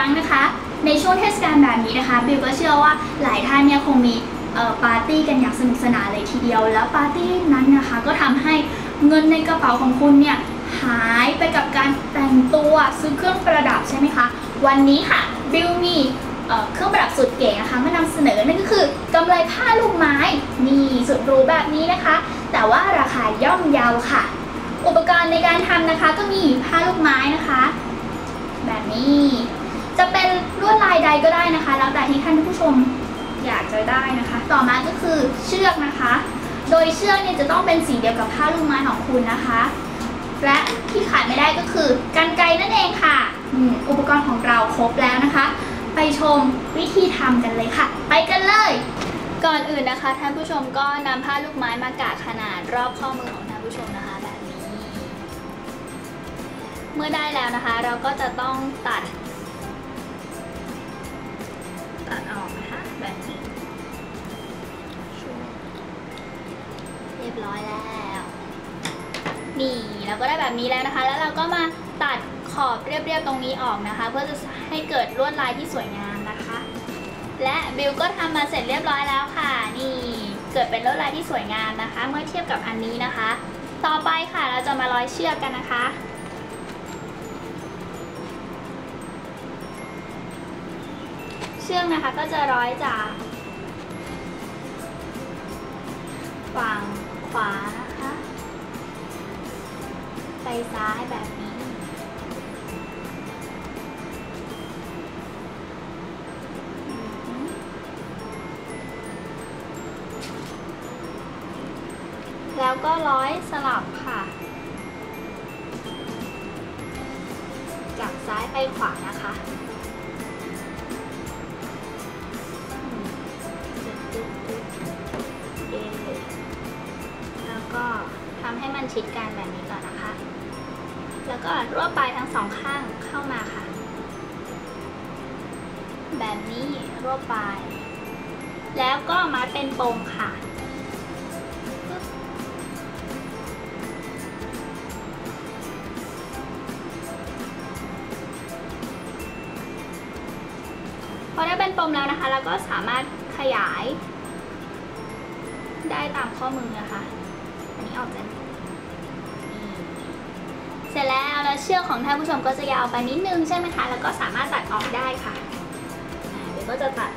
รั้งนะคะ ในช่วงเทศกาลแบบนี้นะคะบิวก็เชื่อว่าหลายท่านเนี่ยคงมีปาร์ตี้กันอย่างสนุกสนานเลยทีเดียว แล้วปาร์ตี้นั้นนะคะก็ทำให้เงินในกระเป๋าของคุณเนี่ยหายไปกับการแต่งตัวซื้อเครื่องประดับใช่ไหมคะ วันนี้ค่ะบิวมีเครื่องประดับสุดเก๋นะคะมานำเสนอนั่นก็คือกำไรผ้าลูกไม้นี่สุดรูแบบนี้นะคะ แต่ว่าราคาย่อมเยาค่ะ อุปกรณ์ในการทำนะคะก็มีผ้าลูกไม้นะคะ แบบนี้ จะเป็นลวดลายใดก็ได้นะคะ แล้วแต่ที่ท่านผู้ชมอยากจะได้นะคะ ต่อมาก็คือเชือกนะคะ โดยเชือกเนี่ยจะต้องเป็นสีเดียวกับผ้าลูกไม้ของคุณนะคะ และที่ขาดไม่ได้ก็คือกันไกรนั่นเองค่ะอืมอุปกรณ์ของเราครบแล้วนะคะ ไปชมวิธีทำกันเลยค่ะ ไปกันเลย ก่อนอื่นนะคะ ท่านผู้ชมก็นำผ้าลูกไม้มากะขนาดรอบข้อมือของท่านผู้ชมนะคะแบบนี้ เมื่อได้แล้วนะคะ เราก็จะต้องตัด ร้อยแล้ว นี่เราก็ได้แบบนี้แล้วนะคะ แล้วเราก็มาตัดขอบเรียบๆตรงนี้ออกนะคะ เพื่อจะให้เกิดลวดลายที่สวยงามนะคะ และบิวก็ทำมาเสร็จเรียบร้อยแล้วค่ะ นี่เกิดเป็นลวดลายที่สวยงามนะคะ เมื่อเทียบกับอันนี้นะคะ ต่อไปค่ะเราจะมาร้อยเชือกกันนะคะเชือกนะคะก็จะร้อยจากฝั่ง ขวานะคะ ไปซ้ายแบบนี้ แล้วก็ร้อยสลับค่ะ จากซ้ายไปขวานะคะ ชิดกันแบบนี้ก่อนนะคะ แล้วก็รวบปลายทั้งสองข้างเข้ามาค่ะ แบบนี้รวบปลาย แล้วก็มัดเป็นปมค่ะพอได้เป็นปมแล้วนะคะ เราก็สามารถขยาย ได้ตามข้อมือนะคะ อันนี้ออกจา เชือกของท่านผู้ชมก็จะยาวไปนิดนึงใช่ไหมคะ แล้วก็สามารถตัดออกได้ค่ะเดี๋ยวก็จะตัด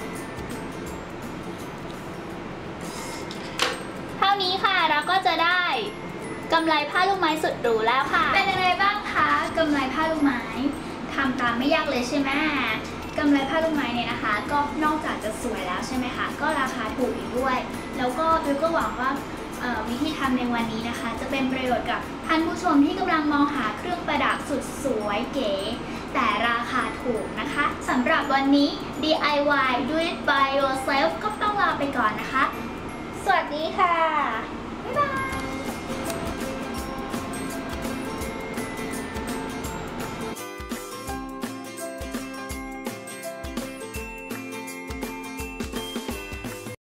เท่านี้ค่ะเราก็จะได้กำไรผ้าลูกไม้สุดหรูแล้วค่ะ เป็นยังไงบ้างคะกำไรผ้าลูกไม้ทำตามไม่ยากเลยใช่ไหมกำไรผ้าลูกไม้เนี่ยนะคะ ก็นอกจากจะสวยแล้วใช่ไหมคะ ก็ราคาถูกอีกด้วย แล้วก็บิวก็หวังว่า วิธีทำในวันนี้นะคะ จะเป็นประโยชน์กับท่านผู้ชมที่กำลังมองหาเครื่องประดับสุดสวยเก๋ แต่ราคาถูกนะคะสำหรับวันนี้ DIY Do It By Yourself ก็ต้องลาไปก่อนนะคะ สวัสดีค่ะ